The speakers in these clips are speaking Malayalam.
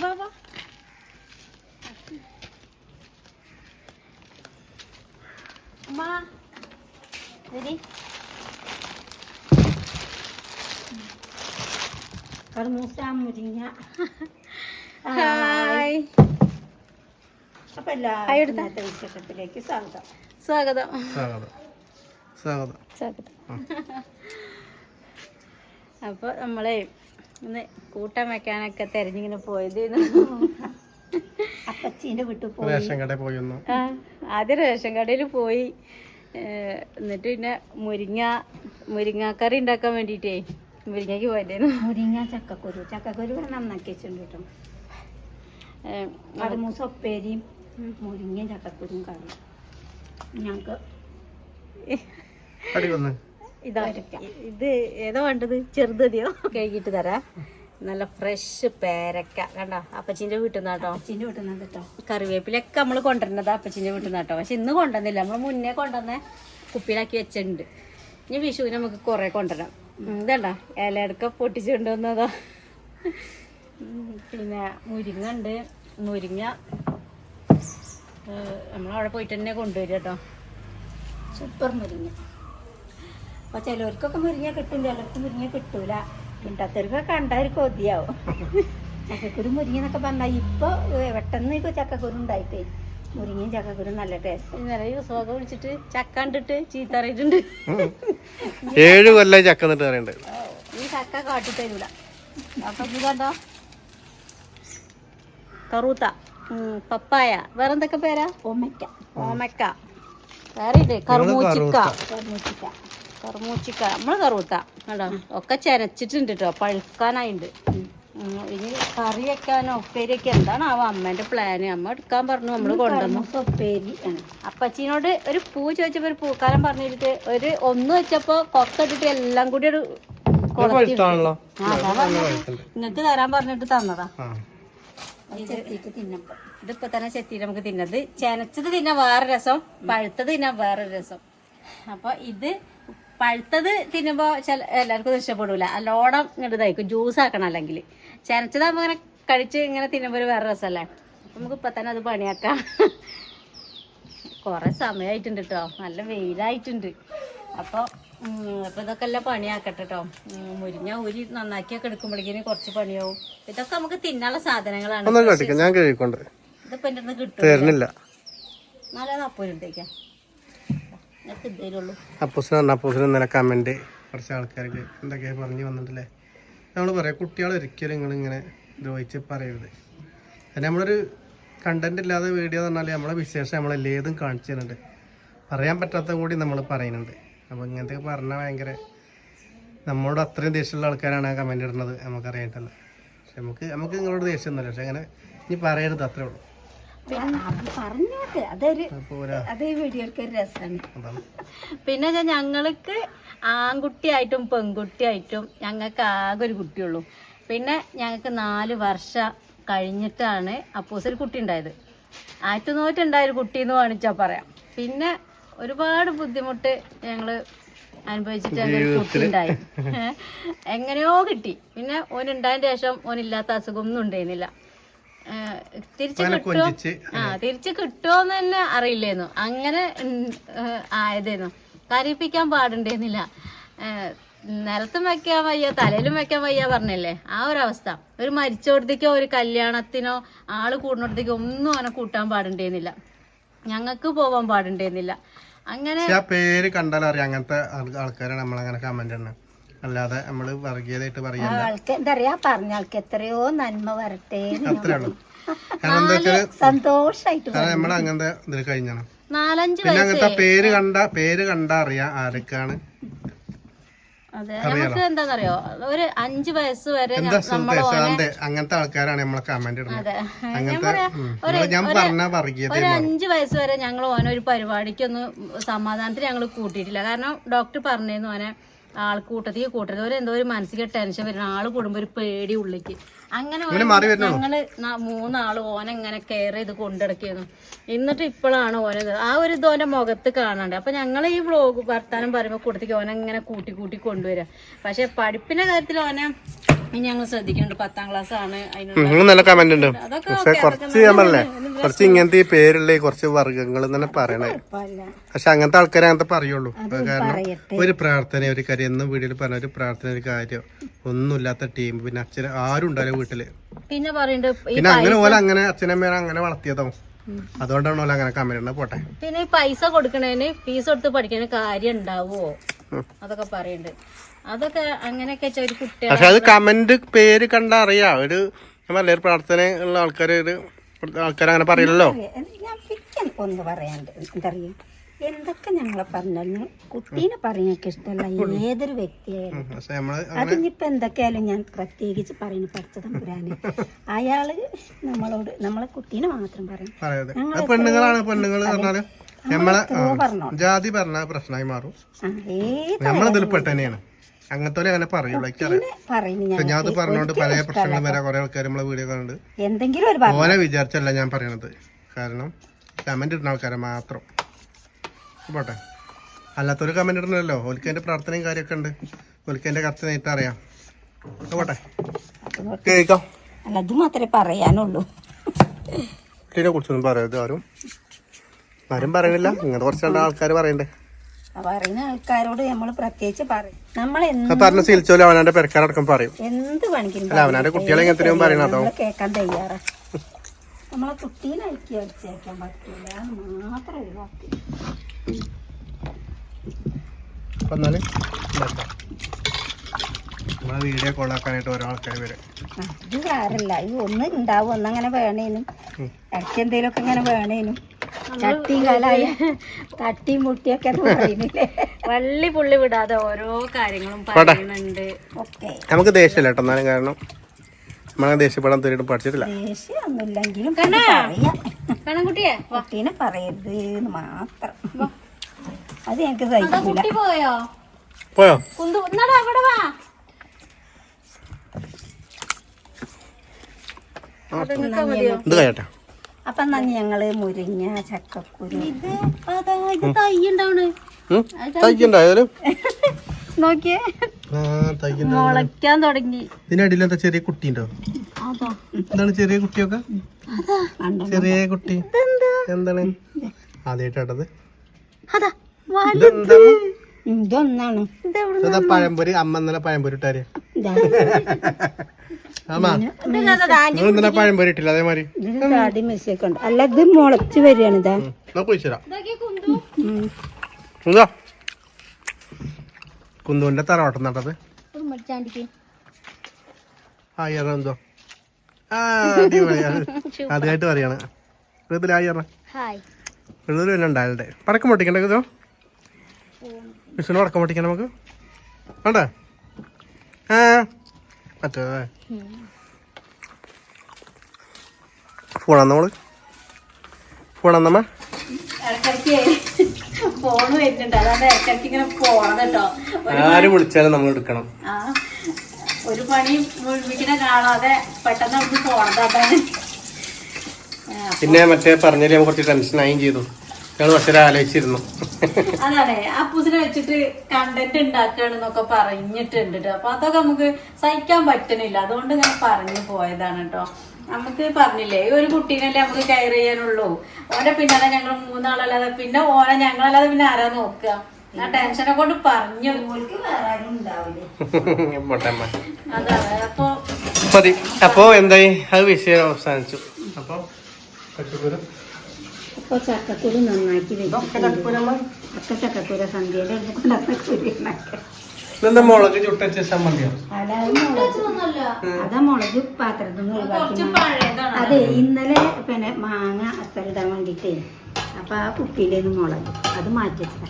വാ വാ ഉമ്മ വരി കർമൂസ മുരിങ്ങ ഹായ് അപ്പൊ എല്ലാ ഹായ് എടുത്തോ. ഇന്നത്തെ വിശേഷത്തിലേക്ക് സ്വാഗതം. സ്വാഗതം. സ്വാഗതം. സ്വാഗതം. സ്വാഗതം. അപ്പോൾ നമ്മളെ ഇന്ന് കൂട്ടം വെക്കാനൊക്കെ തെരഞ്ഞിങ്ങനെ പോയത് അപ്പച്ചീന്റെ വീട്ടിൽ പോയി. റേഷൻ കടയിൽ പോയി ആദ്യം റേഷൻ കടയിൽ പോയി. എന്നിട്ട് പിന്നെ മുരിങ്ങ മുരിങ്ങാക്കറി ഉണ്ടാക്കാൻ വേണ്ടിട്ടേ മുരിങ്ങയ്ക്ക് പോയതായിരുന്നു മുരിങ്ങ ചക്കക്കുരു. ചക്കക്കുരു നന്നാക്കി വെച്ചിട്ടുണ്ട് കേട്ടോ. ഏ, സൊപ്പേരിയും മുരിങ്ങയും ചക്കക്കുരും കറി. ഞങ്ങൾക്ക് ഇതാ ഏതോ വേണ്ടത്? ചെറുതതിയോ കഴുകിയിട്ട് തരാം. നല്ല ഫ്രഷ് പേരക്ക. കണ്ടോ? അപ്പച്ചിന്റെ വീട്ടിൽ നിന്ന് കേട്ടോ അപ്പച്ചീന്റെ വീട്ടിൽ നിന്ന് കേട്ടോ കറിവേപ്പിലൊക്കെ നമ്മൾ കൊണ്ടുവരുന്നത് അപ്പച്ചിന്റെ വീട്ടിൽ നിന്ന് കേട്ടോ പക്ഷെ ഇന്ന് കൊണ്ടുവന്നില്ല. നമ്മൾ മുന്നേ കൊണ്ടുവന്ന കുപ്പിയിലാക്കി വെച്ചിട്ടുണ്ട്. ഇനി വിഷുവിന് നമുക്ക് കുറേ കൊണ്ടുവരാം. ഇതണ്ടോ. ഇലയടക്ക പൊട്ടിച്ചു കൊണ്ടുവന്നതാ പിന്നെ മുരിങ്ങ ഉണ്ട് മുരിങ്ങ നമ്മളവിടെ പോയിട്ട് തന്നെ കൊണ്ടുവരും കേട്ടോ സൂപ്പർ മുരിങ്ങ. അപ്പൊ ചിലവർക്കൊക്കെ മുരിങ്ങ കിട്ടും ചിലർക്ക് മുരിങ്ങ കിട്ടൂല. കിട്ടാത്തവർക്കൊക്കെ കണ്ടാൽ കൊതിയാവും. ചക്കക്കുരു മുരിങ്ങ എന്നൊക്കെ പറഞ്ഞാൽ ഇപ്പൊ പെട്ടെന്ന് ഇപ്പൊ ചക്കക്കുരു ഉണ്ടായിട്ടേ. മുരിങ്ങയും ചക്കക്കുരും നല്ല ടേസ്റ്റ് ഇന്നലെ യൂസൊക്കെ വിളിച്ചിട്ട് ചക്ക കണ്ടിട്ട് ചീത്ത അറിയിട്ടുണ്ട് ഏഴ് കൊല്ലം ചക്ക എന്നിട്ട് അറിയണ്ട് ഈ ചക്ക കാട്ടി തരൂല അപ്പൊ ഇത് കണ്ടോ? കറൂത്ത. പപ്പായ പപ്പായ. വേറെന്തൊക്കെ പേരാ? ഓമയ്ക്ക. ഓമക്ക വേറെ ഇത്. കറുമൂച്ചിക്ക കർമ്മൂച്ചിക്ക. കറുമൂച്ചിക്ക. നമ്മൾ കറുത്ത. കേട്ടോ ഒക്കെ ചരച്ചിട്ടുണ്ട് കേട്ടോ പഴുക്കാനായിണ്ട്. ഉം, ഇനി കറി വെക്കാനോ ഉപ്പേരി ഒക്കെ ആ അമ്മേന്റെ പ്ലാന് അമ്മ എടുക്കാൻ പറഞ്ഞു. നമ്മൾ കൊണ്ടുവന്നു. ഉപ്പേരി അപ്പച്ചീനോട് ഒരു പൂ ചോദിച്ചപ്പോ ഒരു പൂക്കാലം പറഞ്ഞിട്ട് ഒരു ഒന്ന് വെച്ചപ്പോ കൊത്തിട്ടിട്ട് എല്ലാം കൂടി ഒരു നിങ്ങക്ക് തരാൻ പറഞ്ഞിട്ട് തന്നതാ. ഇതിപ്പോ തന്നെ ചെത്തി നമുക്ക് തിന്നത് ചെനച്ചത് തിന്നാൻ വേറെ രസം പഴുത്തത് തിന്നാൻ വേറെ രസം. അപ്പൊ ഇത് പഴുത്തത് തിന്നുമ്പോ ചില എല്ലാവർക്കും ഇഷ്ടപ്പെടില്ല ഇഷ്ടപ്പെടൂല. അല്ലോണം ഇങ്ങോട്ട് ഇതായിരിക്കും ജ്യൂസ് ആക്കണം അല്ലെങ്കിൽ. ചനച്ചതാകുമ്പോൾ ഇങ്ങനെ കഴിച്ച് ഇങ്ങനെ തിന്നുമ്പോ ഒരു വേറെ രസമല്ലേ അപ്പൊ നമുക്ക് ഇപ്പൊ തന്നെ അത് പണിയാക്കാം. കുറേ സമയമായിട്ടുണ്ട് കേട്ടോ നല്ല വെയിലായിട്ടുണ്ട്. അപ്പോൾ അപ്പോൾ ഇതൊക്കെ എല്ലാം പണിയാക്കട്ടെ കേട്ടോ മുരിഞ്ഞ ഊരി നന്നാക്കിയൊക്കെ എടുക്കുമ്പോഴേക്കും കുറച്ച് പണിയാവും. ഇതൊക്കെ നമുക്ക് തിന്നാനുള്ള സാധനങ്ങളാണ് ഇതിപ്പോൾ എന്റെ അടുത്ത് കിട്ടും നല്ല ഇതേലുള്ളൂ അപ്പൂസിന് അപ്പൂസിന് ഇന്നലെ കമന്റ് കുറച്ച് ആൾക്കാർക്ക് എന്തൊക്കെ പറഞ്ഞു വന്നിട്ടില്ലേ? നമ്മൾ പറയാം കുട്ടികൾ ഒരിക്കലും നിങ്ങൾ ഇങ്ങനെ ദ്രോഹിച്ച് പറയരുത്. പിന്നെ നമ്മളൊരു കണ്ടന്റ് ഇല്ലാതെ വീഡിയോ എന്ന് പറഞ്ഞാൽ നമ്മളെ വിശേഷം നമ്മളെല്ലേതും കാണിച്ചു തരുന്നുണ്ട്. പറയാൻ പറ്റാത്ത കൂടി നമ്മൾ പറയുന്നുണ്ട്. അപ്പോൾ ഇങ്ങനത്തെ പറഞ്ഞാൽ ഭയങ്കര നമ്മളോട് അത്രയും ദേഷ്യമുള്ള ആൾക്കാരാണ് ആ കമന്റ് ഇടുന്നത് നമുക്കറിയായിട്ടല്ല പക്ഷെ നമുക്ക് നമുക്ക് നിങ്ങളോട് ദേഷ്യമൊന്നുമില്ല. പക്ഷെ അങ്ങനെ ഇനി പറയരുത് അത്രേ ഉള്ളൂ. പറഞ്ഞോട്ടെ അതൊരു അതേ വീഡിയോക്ക് ഒരു രസമാണ്. പിന്നെ ഞാൻ ഞങ്ങൾക്ക് ആൺകുട്ടിയായിട്ടും പെൺകുട്ടിയായിട്ടും ഞങ്ങൾക്ക് ആകെ ഒരു കുട്ടിയുള്ളൂ. പിന്നെ ഞങ്ങൾക്ക് നാല് വർഷം കഴിഞ്ഞിട്ടാണ് അപ്പൂസ് ഒരു കുട്ടി ഉണ്ടായത്. ആറ്റുനോറ്റുണ്ടായ ഒരു കുട്ടി എന്ന് വേണിച്ചാൽ പറയാം. പിന്നെ ഒരുപാട് ബുദ്ധിമുട്ട് ഞങ്ങൾ അനുഭവിച്ചിട്ടാണ് കുട്ടി ഉണ്ടായി. എങ്ങനെയോ കിട്ടി. പിന്നെ ഓനുണ്ടായതിന് ശേഷം ഓനില്ലാത്ത അസുഖം ഒന്നും ഉണ്ടായിരുന്നില്ല. തിരിച്ച് കിട്ടുമോ ആ തിരിച്ചു കിട്ടുമോന്ന് തന്നെ അറിയില്ലേന്നു. അങ്ങനെ ആയതായിരുന്നു കരയിപ്പിക്കാൻ പാടുണ്ടേന്നില്ല. ഏഹ്, നിലത്തും വെക്കാൻ വയ്യ തലയിലും വെക്കാൻ വയ്യ പറഞ്ഞല്ലേ? ആ ഒരു അവസ്ഥ ഒരു മരിച്ചോടത്തേക്കോ ഒരു കല്യാണത്തിനോ ആൾ കൂടുന്നിടത്തേക്കോ ഒന്നും അവനെ കൂട്ടാൻ പാടുണ്ടേന്നില്ല. ഞങ്ങൾക്ക് പോവാൻ പാടുണ്ടേന്നില്ല. അങ്ങനെ പേര് കണ്ടാൽ അറിയാം അങ്ങനത്തെ ആൾ- ആൾക്കാരാണ് നമ്മളങ്ങനെ കമന്റ് ഇടുന്നത്. അല്ലാതെ നമ്മൾ വർഗീയതായിട്ട് പറയല്ല. ആൾക്ക് എന്താ പറയാ പറഞ്ഞ ആൾക്ക് എത്രയോ നന്മ വരട്ടെ അത്രേ ഉള്ളൂ. കാരണം എന്താ വെച്ചാൽ സന്തോഷായിട്ട് കാരണം നമ്മൾ അങ്ങനത്തെ ഇതിൽ കഴിഞ്ഞാണ്. നാലഞ്ച് പിന്നെ വയസ്സ് അങ്ങനത്തെ പേര് കണ്ട പേര് കണ്ട അറിയാം ആരൊക്കെയാണ്. അതെ നമുക്ക് ഒരു അഞ്ച് വയസ്സ് വരെ എന്താ അങ്ങനത്തെ ആൾക്കാരാണ് നമ്മളെ കമന്റ് ഇടുന്നത്. അതെ. അങ്ങനത്തെ ഉം. നമ്മൾ ഞാൻ പറഞ്ഞ വർഗീയത ഒരു അഞ്ച് വയസ്സ് വരെ ഞങ്ങൾ ഓനെ ഒരു പരിപാടിക്കൊന്നും സമാധാനത്തിന് ഞങ്ങൾ കൂട്ടിയിട്ടില്ല. കാരണം ഡോക്ടർ പറഞ്ഞിരുന്നു ഓനെ ആൾക്കൂട്ടത്തിൽ കൂട്ടരുത്. ഒരു എന്തോ ഒരു മനസ്സിലെ ടെൻഷൻ വരുന്ന ആൾ കൂടുമ്പോ ഒരു പേടി ഉള്ളിക്ക് അങ്ങനെ. ഞങ്ങൾ മൂന്നാൾ ഓന ഇങ്ങനെ കെയർ ചെയ്ത് കൊണ്ടിടക്കുന്നു എന്നിട്ട് ഇപ്പോഴാണ് ഓനെ ആ ഒരു ഇത് ഓന്റെ മുഖത്ത് കാണാണ്ട്. അപ്പൊ ഞങ്ങൾ ഈ വ്ലോഗ് വർത്താനം പറയുമ്പോൾ കൊടുത്തേക്ക് ഓനെ ഇങ്ങനെ കൂട്ടി കൂട്ടി കൊണ്ടുവരാം. പക്ഷെ പഠിപ്പിന്റെ കാര്യത്തിൽ ഓനെ ഞങ്ങൾ ശ്രദ്ധിക്കുന്നുണ്ട് പത്താം ക്ലാസ് ആണ് നല്ല കമന്റ് ഉണ്ട്. പക്ഷെ കുറച്ച് ഞാൻ പറഞ്ഞേ കുറച്ച് ഇങ്ങനത്തെ ഈ പേരുള്ള കുറച്ച് വർഗങ്ങൾ തന്നെ പറയണേ. പക്ഷെ അങ്ങനത്തെ ആൾക്കാരെ അങ്ങനത്തെ പറയുള്ളൂ. കാരണം ഒരു പ്രാർത്ഥന ഒരു കാര്യം എന്നും വീഡിയോയിൽ പറഞ്ഞ ഒരു പ്രാർത്ഥന ഒരു കാര്യം ഒന്നുമില്ലാത്ത ടീം. പിന്നെ അച്ഛൻ ആരും ഉണ്ടാവില്ല. വീട്ടിൽ. പിന്നെ പറയുന്നുണ്ട് പിന്നെ അങ്ങനെ പോലെ അങ്ങനെ അച്ഛനമ്മേനെ അങ്ങനെ വളർത്തിയതാവും അതുകൊണ്ടാണ് ഓല അങ്ങനെ കമന്റ് ഇടുന്നത്. പോട്ടെ. പിന്നെ ഈ പൈസ കൊടുക്കണേന് ഫീസ് കൊടുത്ത് പഠിക്കണ കാര്യം ഉണ്ടാവുമോ അതൊക്കെ പറയുന്നുണ്ട് അതൊക്കെ അങ്ങനെയൊക്കെ ഒരു കുട്ടികളെ പക്ഷെ അത് കമന്റ് പേര് കണ്ട അറിയാം. ഒരു നല്ലൊരു പ്രാർത്ഥന ഉള്ള ആൾക്കാർ ഒരു ആൾക്കാർ അങ്ങനെ പറയില്ലല്ലോ. ഒന്ന് പറയാണ്ട്. എന്തറിയും എന്തൊക്കെ ഞങ്ങളെ പറഞ്ഞാലും കുട്ടീനെ പറയുന്നൊക്കെ ഇഷ്ടമല്ല. ഏതൊരു വ്യക്തിയായാലും അതിനിപ്പോ എന്തൊക്കെയായാലും ഞാൻ പ്രത്യേകിച്ച് പറയുന്നു. പഠിച്ച തമ്പുരാന്. അയാൾ നമ്മളോട് നമ്മളെ കുട്ടീനെ മാത്രം പറയും പെണ്ണുങ്ങളാണ് പെണ്ണുങ്ങൾ നമ്മളെ ജാതി പറഞ്ഞ പ്രശ്നമായി മാറും. നമ്മളതിൽ ഏത് തന്നെയാണ് അങ്ങനത്തെ അങ്ങനെ പറയുള്ളൂ ഞാൻ. അത് പറഞ്ഞോണ്ട് പല പ്രശ്നങ്ങളും വരെ കുറെ ആൾക്കാർ നമ്മളെ വീഡിയോ കാണുന്നുണ്ട് എന്തെങ്കിലും ഒരു പറഞ്ഞു. ഓനെ വിചാരിച്ചല്ല ഞാൻ പറയണത്. കാരണം കമന്റ് ഇടുന്ന ആൾക്കാരെ മാത്രം. പോട്ടെ. അല്ലാത്തൊരു കമന്റ് ഇടണല്ലോ. ഓൽക്ക് അതിന്റെ പ്രാർത്ഥനയും കാര്യമൊക്കെ ഉണ്ട്. ഓൽക്ക് അതിന്റെ കത്ത് നേരിട്ട് അറിയാം. പോട്ടെ. കേൾക്കാം. അല്ല അത് മാത്രമേ പറയാനുള്ളൂ. കുട്ടീനെ കുറിച്ചൊന്നും പറയരുത് ആരും ആരും പറയണില്ല. ഇങ്ങനെ കുറച്ച് രണ്ട് ആൾക്കാർ പറയണ്ടേ? ആ പറയുന്ന ആൾക്കാരോട് നമ്മൾ പ്രത്യേകിച്ച് പറയും നമ്മൾ പറഞ്ഞ ശീലിച്ചോലും അവനാന്റെ പെരക്കാരടക്കം പറയും. എന്ത് പണിക്കും അവനാന്റെ കുട്ടികളെ ഇങ്ങനത്തെയും പറയണതോ കേൾക്കാൻ തയ്യാറാ. നമ്മളെ കുട്ടീനെ ഐക്യം അടിച്ചേക്കാൻ പറ്റില്ല മാത്രം ഒഴിവാക്കി അപ്പൊ എന്നാൽ ഇതാക്കാം. നമ്മളെ വീഡിയോ കോളാക്കാനായിട്ട് ഓരോ ആൾക്കാർ വരും. ഇത് സാരല്ല ഇത് ഒന്ന് ഉണ്ടാവും ഒന്നങ്ങനെ വേണേനും. ഇടയ്ക്ക് എന്തേലുമൊക്കെ ഇങ്ങനെ വേണേനും. ചട്ടിയും കലായ. തട്ടിയും മുട്ടിയൊക്കെ പറയുന്നില്ലേ? വള്ളി പുള്ളി വിടാതെ ഓരോ കാര്യങ്ങളും പറയുന്നുണ്ട്. ഓക്കെ. നമുക്ക് ദേഷ്യമില്ല കേട്ടോ എന്നാലും കാരണം നമ്മളെ ദേഷ്യപ്പെടാൻ തീരെ പഠിച്ചിട്ടില്ല. ദേഷ്യമൊന്നുമില്ലെങ്കിലും പറയാം. കണക്കുട്ടിയെ കുട്ടീനെ പറയരുത് മാത്രം. അത് ഞങ്ങൾക്ക് സഹിക്കില്ല കുട്ടി പോയോ? പോയോ? കുന്തു എന്നാടാ അവിടെ വാ. ഇത് കഴിയട്ടെ. അപ്പൊ എന്നാ ഞങ്ങൾ മുരിങ്ങ ചക്കക്കുരു. നോക്കിയേ. മുളയ്ക്കാൻ തുടങ്ങി. ഇതിനടിയിൽ എന്താ ചെറിയ കുട്ടി ഉണ്ടോ? എന്താണ് ചെറിയ കുട്ടിയൊക്കെ? ചെറിയ കുട്ടി. എന്താണ്? ആദ്യമായിട്ടാട്ടത് അതാ. ഇതൊന്നാണ്. പഴംപൊരി അമ്മ ഇന്നലെ പഴംപൊരി ഇട്ടാര്. ഇതാ. ആമാ നിങ്ങൾ ഇന്നലെ പഴംപൊരി ഇട്ടില്ല അതേമാതിരി. ഇതിന് താടി മിസ്സൊക്കെ ഉണ്ട്. അല്ല ഇത് മുളച്ച് വരികയാണ് ഇതാ. കുന്തുവിന്റെ തറവാട്ടം നട്ടത് ആ ഇയറ എന്തോ. ആ അടിപൊളിയാണ് അതായിട്ട് പറയാണ്. ഹൃദയ ഹായ്. എഴുതൊരു ഉണ്ടായാലേ പടക്കം പൊട്ടിക്കണ്ടേ ഇതോ വിഷ്ണു പടക്കം പൊട്ടിക്കണം നമുക്ക് വേണ്ടേ ആ മറ്റേ ഫോണാ നമ്മൾ ഫോണാ വടക്കം ഇടയ്ക്കിടയ്ക്ക് നമുക്ക്. വേണ്ടേ? അതാണ് ഇടയ്ക്കിടയ്ക്ക് ഇങ്ങനെ പോണത് ഫോണാന്നമ്മ ആര് വിളിച്ചാലും നമ്മൾ എടുക്കണം. ആ ഒരു പണി മുഴുമിക്കണ കാണാതെ പെട്ടെന്ന് നമുക്ക് പോണതാണ് ആ, പിന്നെ മറ്റേ പറഞ്ഞാൽ ഞാൻ കുറച്ച് ടെൻഷനായും ചെയ്തു. ഞങ്ങൾ പക്ഷേ ആലോചിച്ചിരുന്നു അതാണ്. അപ്പൂസിനെ വെച്ചിട്ട് കണ്ടന്റ് ഉണ്ടാക്കുകയാണെന്നൊക്കെ പറഞ്ഞിട്ടുണ്ട് ട്ടോ. അപ്പൊ അതൊക്കെ നമുക്ക് സഹിക്കാൻ പറ്റണില്ല. അതുകൊണ്ട് ഞാൻ പറഞ്ഞു പോയതാണ് കേട്ടോ നമുക്ക് പറഞ്ഞില്ലേ ഈ ഒരു കുട്ടീനല്ലേ നമുക്ക് കെയർ ചെയ്യാനുള്ളൂ. ഓനെ പിന്നാലെ ഞങ്ങൾ മൂന്നാളല്ലാതെ പിന്നെ ഓനെ ഞങ്ങളല്ലാതെ പിന്നെ ആരാ നോക്കുക? ആ ടെൻഷനെ കൊണ്ട് പറഞ്ഞു. അതാണ്. അപ്പൊ മതി. അപ്പോ എന്തായി? അത് വിഷയം അവസാനിച്ചു. അപ്പൊ അപ്പൊ ചക്കക്കുരു നന്നാക്കി വെച്ചിട്ടുണ്ട്. ചക്കക്കുര ഇതെന്താ മുളക് ചുട്ടച്ച ചമ്മന്തിയോ അതാ മുളക് പാത്രത്തിൽ നിന്ന് ഒഴിവാക്കി അതെ ഇന്നലെ പിന്നെ മാങ്ങ അത്തറിടാൻ വേണ്ടിട്ടേ അപ്പൊ ആ കുപ്പിയിലേന്ന് മുളക്. അത് മാറ്റിട്ടാ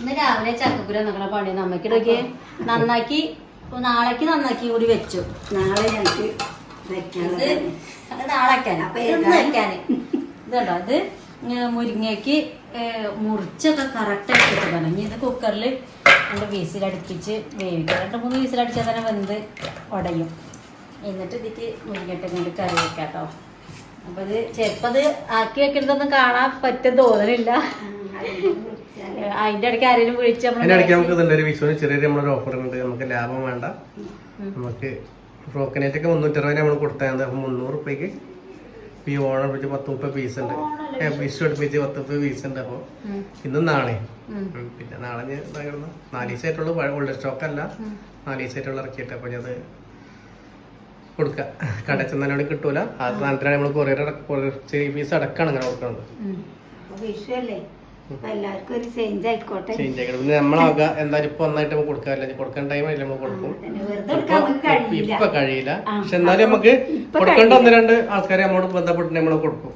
ഇന്ന് രാവിലെ ചക്കക്കുര നിങ്ങളെ പണി നമ്മക്കിടയ്ക്ക് നന്നാക്കി നാളേക്ക് നന്നാക്കി കൂടി വെച്ചു. നാളെ ഞങ്ങൾക്ക് അത് നാളെ വെക്കാന്. അപ്പൊ ഇത് ഇതുണ്ടോ? ഇത് ഏ, മുരിങ്ങയ്ക്ക് മുറിച്ചൊക്കെ കറക്റ്റായിട്ട് ആയിട്ട് പറഞ്ഞു ഇനി ഇത് കുക്കറിൽ രണ്ട് വീസിലടുപ്പിച്ച് വേവിക്കുക. രണ്ട് മൂന്ന് വീസിലടിച്ചാൽ തന്നെ വെന്ത് ഉടയും എന്നിട്ട് ഇതിക്ക് മുരിങ്ങയിട്ട് ഇങ്ങോട്ട് കറി വെക്കാം കേട്ടോ. അപ്പൊ ഇത് ചിലപ്പോൾ അത് ആക്കി വെക്കുന്നതൊന്നും കാണാൻ പറ്റും തോന്നലില്ല അതിന്റെ ഇടയ്ക്ക് ആരെങ്കിലും വിളിച്ച് നമുക്ക് ചെറിയൊരു നമ്മളൊരു ഓഫർ ഉണ്ട്. നമുക്ക് ലാഭം വേണ്ട. നമുക്ക് ഫ്രോക്കിനേറ്റൊക്കെ ഒക്കെ മുന്നൂറ്ററുപത് നമ്മൾ കൊടുത്താൽ മുന്നൂറ് റുപ്യക്ക് ഈ ഓണം അടുപ്പിച്ച് പത്ത് മുപ്പത് പീസ് ഉണ്ട് വിഷു അടുപ്പിച്ച് പത്ത് മുപ്പത് പീസ് ഉണ്ട് അപ്പോൾ ഇന്ന് നാളെ. പിന്നെ നാളെ ഇതായിരുന്നു. നാല് ദിവസമായിട്ടുള്ളൂ ഓൾഡ് സ്റ്റോക്ക് അല്ല. നാല് ദിവസമായിട്ടുള്ള ഇറക്കിയിട്ട്. അപ്പോൾ ഞാൻ കൊടുക്ക. കൊടുക്കുക കട ചെന്നാലും കിട്ടൂല. ആ. നാട്ടിലാണ് നമ്മൾ കൊറിയർ കുറച്ച് പീസ് അടക്കാണ് അങ്ങനെ കൊടുക്കുന്നത് എല്ലാവർക്കും ഒരു ചേഞ്ച് ആയിക്കോട്ടെ. ചേഞ്ച് ആക്കണം പിന്നെ നമ്മളാക എന്തായാലും ഇപ്പൊ ഒന്നായിട്ട് നമുക്ക് കൊടുക്കാറില്ല. കൊടുക്കാൻ ടൈം ആയില്ല നമ്മൾ കൊടുക്കും. കഴിയില്ല ഇപ്പൊ കഴിയില്ല. പക്ഷെ എന്നാലും നമുക്ക് കൊടുക്കേണ്ട ഒന്ന് രണ്ട് ആൾക്കാരെ നമ്മളോട് ബന്ധപ്പെട്ട് നമ്മൾ കൊടുക്കും.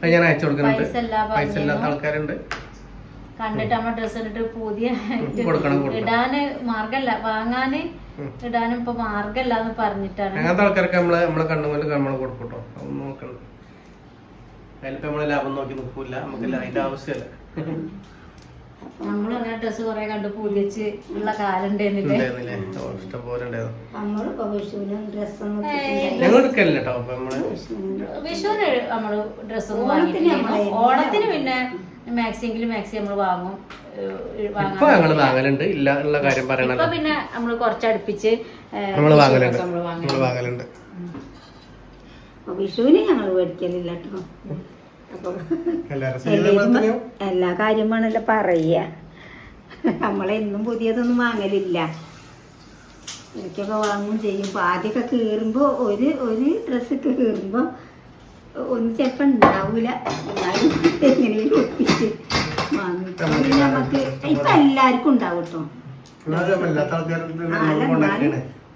അത് ഞാൻ അയച്ചു കൊടുക്കുന്നുണ്ട്. പൈസ ഇല്ലാത്ത ആൾക്കാരുണ്ട്. കണ്ടിട്ട് നമ്മൾ ഡ്രസ് ഇട്ടിട്ട് പുതിയ ഇടാന് മാർഗല്ല വാങ്ങാന് ഇടാനും ഇപ്പൊ മാർഗല്ല എന്ന് പറഞ്ഞിട്ടാണ്. അങ്ങനത്തെ ആൾക്കാർക്ക് നമ്മളെ നമ്മളെ കണ്ണുകൊണ്ട് നമ്മൾ കൊടുക്കും കേട്ടോ അതൊന്നും നോക്കണം അതിലിപ്പോ നമ്മളെ ലാഭം നോക്കി നിൽക്കൂല. നമുക്ക് അതിന്റെ ആവശ്യമല്ല നമ്മളും അങ്ങനെ ഡ്രസ് കൊറേ കണ്ട് പൂതിച്ച് ഉള്ള കാലം ഉണ്ടായിരുന്നില്ലേ? ഉണ്ടായിരുന്നില്ലേ ഓ, ഇഷ്ടം പോലെ ഉണ്ടായിരുന്നു നമ്മളിപ്പോ വിഷുവിനും ഡ്രസ്സൊന്നും ഞങ്ങൾ എടുക്കലില്ല കേട്ടോ അപ്പൊ നമ്മൾ. വിഷുവിന്. നമ്മൾ ഡ്രസ് ഓണത്തിന് പിന്നെ മാക്സി നമ്മൾ വാങ്ങും. ഇപ്പൊ വാങ്ങലുണ്ട്. ഇല്ല ഉള്ള കാര്യം ഇപ്പൊ പറയണല്ലോ. പിന്നെ നമ്മൾ കുറച്ചടുപ്പിച്ച് ഏഹ് നമ്മൾ വാങ്ങലുണ്ട്. നമ്മൾ നമ്മൾ വാങ്ങലുണ്ട്. അപ്പൊ വിഷുവിന് ഞങ്ങൾ മേടിക്കലില്ല കേട്ടോ അപ്പൊ എല്ലാവരും എല്ലാവരും എല്ലാ കാര്യം വേണല്ലോ പറയുക നമ്മളെന്നും പുതിയതൊന്നും വാങ്ങലില്ല. എനിക്കൊക്കെ വാങ്ങും ചെയ്യും. ഇപ്പൊ ആദ്യമൊക്കെ കീറുമ്പോൾ ഒരു ഒരു ഡ്രസ്സ് കീറുമ്പോൾ ഒന്നും ചിലപ്പോൾ ഉണ്ടാവൂല എന്നാലും എങ്ങനെയും ഒപ്പിച്ച് വാങ്ങും നമുക്ക് ഇപ്പൊ എല്ലാവർക്കും ഉണ്ടാവും കേട്ടോ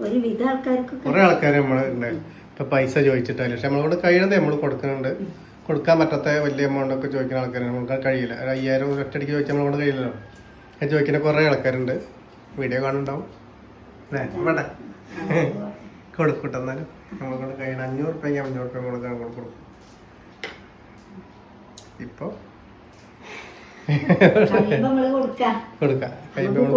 ഒരു വിധ ആൾക്കാർക്കൊക്കെ ഇപ്പൊ പൈസ ചോദിച്ചിട്ടാലും പക്ഷെ നമ്മളോട് കഴിയുന്നത് നമ്മൾ കൊടുക്കുന്നുണ്ട്. കൊടുക്കാൻ പറ്റാത്ത വലിയ എമൗണ്ട് ഒക്കെ ചോദിക്കുന്ന ആൾക്കാരാണ്. നമുക്ക് കഴിയില്ല. ഒരു അയ്യായിരം ഒറ്റടിക്ക് ചോദിച്ചാൽ നമ്മളോട് കഴിയില്ലല്ലോ. ഞാൻ ചോദിക്കുന്ന കുറെ ആൾക്കാരുണ്ട്. വീഡിയോ കാണുന്നുണ്ടാവും. വേണ്ട. കൊടുക്കട്ടെ എന്നാലും നമ്മളെ കൊണ്ട് കഴിയണം അഞ്ഞൂറ് റുപ്യ അഞ്ഞൂറ് റുപ്യ കൊടുക്കാൻ കൊടുക്കും. ഇപ്പൊ കഴിയുമ്പോ നമ്മൾ കൊടുക്കാം. കൊടുക്കാം. കഴിയുമ്പോൾ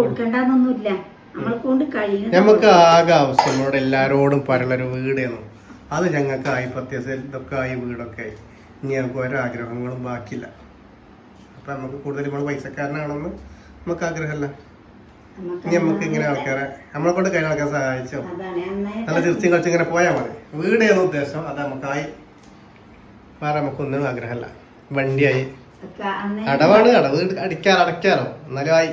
നമുക്ക് ആകെ ആവശ്യം. നമ്മളോട് എല്ലാരോടും പറയുന്ന പറയുള്ളൊരു വീടായിരുന്നു അത് ഞങ്ങൾക്ക് ആയി പ്രത്യേകിച്ച് ഇതൊക്കെ ആയി വീടൊക്കെ ആയി. ഇനി ഓരോ ഒരാഗ്രഹങ്ങളും ബാക്കിയില്ല. അപ്പം നമുക്ക് കൂടുതൽ നമ്മൾ പൈസക്കാരനാണെന്ന് നമുക്ക് ആഗ്രഹമല്ല. ഇനി നമുക്ക് ഇങ്ങനെ ആൾക്കാരെ നമ്മളെ കൊണ്ട് കഴിഞ്ഞ ആൾക്കാരെ സഹായിച്ചോ? നല്ല ചിരിച്ചും കളിച്ച് ഇങ്ങനെ പോയാൽ മതി. വീട് എന്ന ഉദ്ദേശം? അത് നമുക്കായി. വേറെ നമുക്കൊന്നും ആഗ്രഹമല്ല. വണ്ടിയായി. അടവാണ്. അടവ് അടിക്കാറ് അടയ്ക്കാറോ. എന്നാലും ആയി.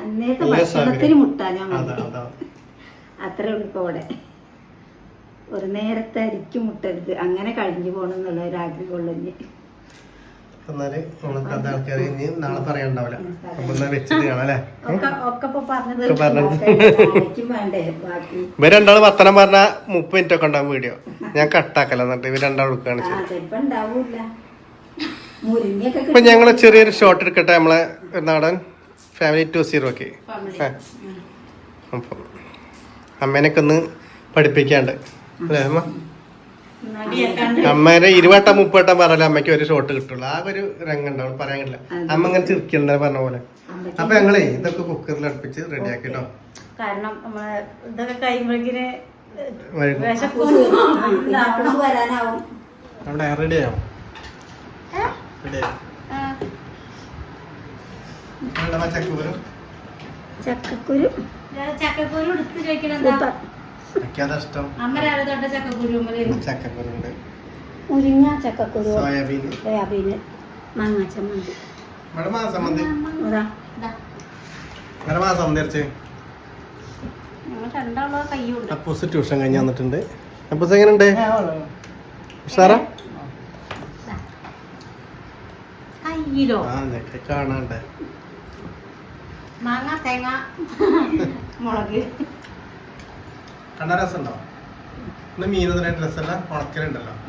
അന്നേത്തെ അതെ ഭക്ഷണത്തിന് മുട്ടാഞ്ഞാ അതാ മതി അത്രേ ഉള്ളൂ ഒരു നേരത്തെ അരിക്ക് മുട്ടരുത്. അങ്ങനെ കഴിഞ്ഞു പോകണം എന്നുള്ള ഒരു ആഗ്രഹമുള്ളൂ ഇനി. രണ്ടാൾ വർത്തനം പറഞ്ഞ മുപ്പത് മിനിറ്റ് ഒക്കെ ഉണ്ടാവും വീഡിയോ. ഞാൻ കട്ടാക്കല എന്നിട്ട് ഇവർ രണ്ടാളും ഇപ്പൊ ഞങ്ങൾ ചെറിയൊരു ഷോട്ട് എടുക്കട്ടെ നമ്മളെ നാടൻ ഫാമിലി ടു സീറോ ഒക്കെ. അപ്പം അമ്മേനൊക്കെ ഒന്ന് പഠിപ്പിക്കാണ്ട്. അല്ലേ അമ്മ? അമ്മേനെ ഇരുവട്ടം മുപ്പട്ടം പറഞ്ഞാലേ അമ്മയ്ക്ക് ഒരു ഷോട്ട് കിട്ടുള്ളൂ. ആ ഒരു രംഗം ഉണ്ടാവും പറയാൻ കഴിയില്ല. അമ്മ ഇങ്ങനെ ചിരിക്കണ്ട പറഞ്ഞ പോലെ. അപ്പൊ ഞങ്ങളെ ഇതൊക്കെ കുക്കറിൽ അടുപ്പിച്ച് റെഡിയാക്കി ആക്കിട്ടോ കാരണം നമ്മളെ ഇതൊക്കെ കഴിയുമ്പോഴേക്കിന് റെഡി ആവും ചക്കക്കുരു? ചക്കക്കുരു. ചക്കക്കുരു എടുത്ത് ചോദിക്കണ എനിക്കതാ ഇഷ്ടം. അമ്മ രാവിലെ തൊട്ട ചക്കക്കുരു ചക്കക്കുരുണ്ട് മുരിങ്ങ ചക്കക്കുരു സോയാബീൻ സോയാബീന്. മാങ്ങ ചമ്മന്തി ഇവിടെ മാസമന്തി അതാ ഇവിടെ അരച്ച് രണ്ടാളോ കൈ കൊടുത്തു അപ്പൂസ് ട്യൂഷൻ കഴിഞ്ഞ് വന്നിട്ടുണ്ട്. അപ്പൂസ് എങ്ങനെയുണ്ട് ഉഷാറാ? കാണാണ്ട്. മാങ്ങ തേങ്ങ മുളക്. കണ്ട രസമുണ്ടോ ഇന്ന് മീൻ ഒന്നും രസമല്ല ഉണക്കലുണ്ടല്ലോ.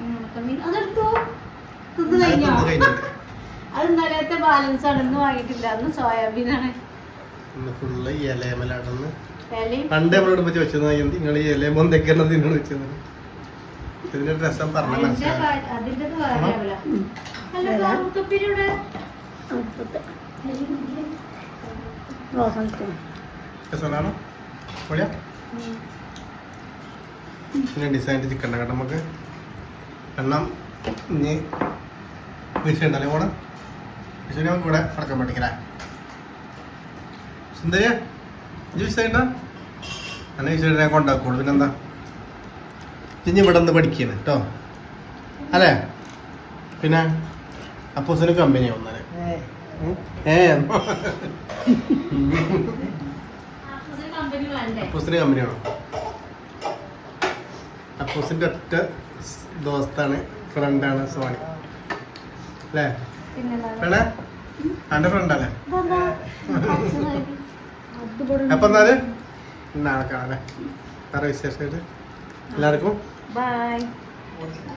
അത് ഇന്നലത്തെ ബാലൻസ് ആണ് ഇന്ന് വാങ്ങിയിട്ടില്ല. അന്ന് സോയാബീനാണ് ഇന്ന് ഫുള്ള് വിലയും പണ്ട് നമ്മളോട് ഇപ്പൊ ചോദിച്ചത് നിങ്ങൾ ഈ ഇലയമോ എന്തൊക്കെയാണ് നിന്നോട് വെച്ചത് ഇതിന്റെ രസം പറഞ്ഞ മനസ്സിലാവും പിന്നെ ഡിസൈൻ ചിക്കൻ കേട്ടോ നമുക്ക്. എണ്ണം ഇനി വിഷ ഉണ്ടല്ലേ ഓണം വിഷുവിനെ നമുക്ക് ഇവിടെ അടക്കം പഠിക്കലേ സുന്ദരിയ ഇനി വിഷയണ്ട അങ്ങനെ ഈശ്വരനെ ഞാൻ കൊണ്ടാക്കുള്ളൂ. പിന്നെന്താ? ഇനി ഇവിടെ നിന്ന് പഠിക്കുന്നു കേട്ടോ. അല്ലേ? പിന്നെ അപ്പോസിന് കമ്പനി വന്നാൽ ഏ അപ്പോസിന് കമ്പനി വേണം. അപ്പൂസിന്റെ ഒറ്റ ദോസ്താണ് ഫ്രണ്ടാണ് സോണി. അല്ലേ? വേണേ? അന്റെ ഫ്രണ്ടല്ലേ? അപ്പൊ എന്നാൽ നാളെ കാണാം വേറെ വിശേഷമായിട്ട്? എല്ലാവർക്കും?